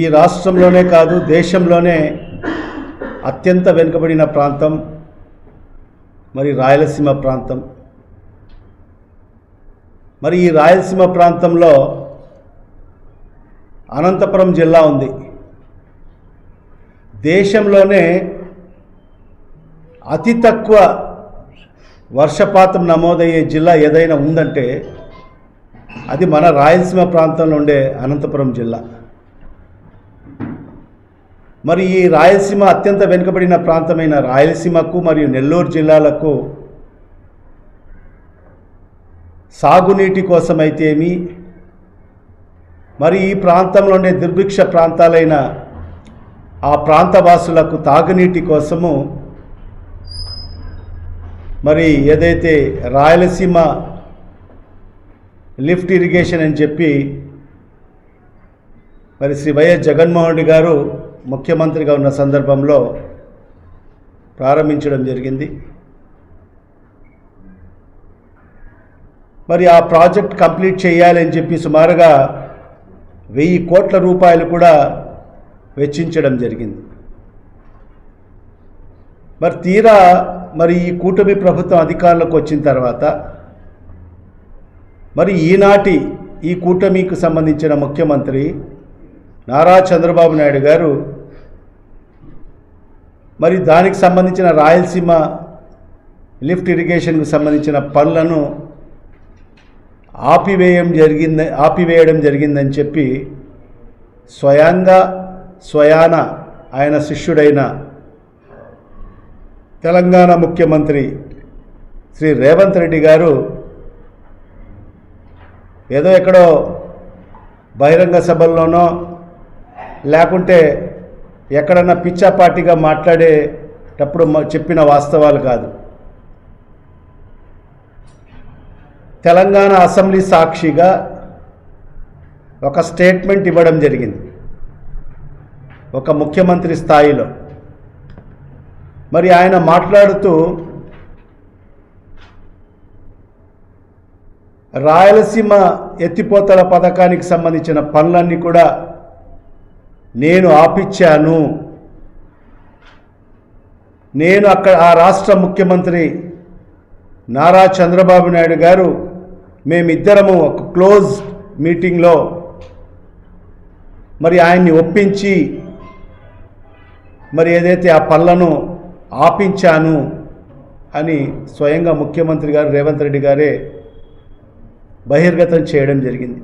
ఈ రాష్ట్రంలోనే కాదు దేశంలోనే అత్యంత వెనుకబడిన ప్రాంతం మరి రాయలసీమ ప్రాంతం. మరి ఈ రాయలసీమ ప్రాంతంలో అనంతపురం జిల్లా ఉంది. దేశంలోనే అతి తక్కువ వర్షపాతం నమోదయ్యే జిల్లా ఏదైనా ఉందంటే అది మన రాయలసీమ ప్రాంతంలో ఉండే అనంతపురం జిల్లా. మరి ఈ రాయలసీమ అత్యంత వెనుకబడిన ప్రాంతమైన రాయలసీమకు మరియు నెల్లూరు జిల్లాలకు సాగునీటి కోసమైతేమి? మరి ఈ ప్రాంతంలో ఉండే దుర్భిక్ష ప్రాంతాలైన ఆ ప్రాంత వాసులకు తాగునీటి కోసము మరి ఏదైతే రాయలసీమ లిఫ్ట్ ఇరిగేషన్ అని చెప్పి మరి శ్రీ వైఎస్ జగన్మోహన్ రెడ్డి గారు ముఖ్యమంత్రిగా ఉన్న సందర్భంలో ప్రారంభించడం జరిగింది. మరి ఆ ప్రాజెక్ట్ కంప్లీట్ చేయాలని చెప్పి సుమారుగా వెయ్యి కోట్ల రూపాయలు కూడా వెచ్చించడం జరిగింది. మరి తీరా మరి ఈ కూటమి ప్రభుత్వం అధికారంలోకి వచ్చిన తర్వాత మరి ఈనాటి ఈ కూటమికి సంబంధించిన ముఖ్యమంత్రి నారా చంద్రబాబు నాయుడు గారు మరి దానికి సంబంధించిన రాయలసీమ లిఫ్ట్ ఇరిగేషన్కు సంబంధించిన పనులను ఆపివేయం జరిగింది ఆపివేయడం జరిగిందని చెప్పి స్వయంగా స్వయాన ఆయన శిష్యుడైన తెలంగాణ ముఖ్యమంత్రి శ్రీ రేవంత్ రెడ్డి గారు ఏదో ఎక్కడో బహిరంగ సభల్లోనో లేకుంటే ఎక్కడన్నా పిచ్చాపాటిగా మాట్లాడేటప్పుడు చెప్పిన వాస్తవాలు కాదు. తెలంగాణ అసెంబ్లీ సాక్షిగా ఒక స్టేట్మెంట్ ఇవ్వడం జరిగింది. ఒక ముఖ్యమంత్రి స్థాయిలో. మరి ఆయన మాట్లాడుతూ రాయలసీమ ఎత్తిపోతల పథకానికి సంబంధించిన పనులన్నీ కూడా నేను ఆపిచ్చాను. నేను అక్కడ ఆ రాష్ట్ర ముఖ్యమంత్రి నారా చంద్రబాబు నాయుడు గారు మేమిద్దరము ఒక క్లోజ్ మీటింగ్లో మరి ఆయన్ని ఒప్పించి మరి ఏదైతే ఆ పనులను ఆపించాను అని స్వయంగా ముఖ్యమంత్రి గారు రేవంత్ రెడ్డి గారే బహిర్గతం చేయడం జరిగింది.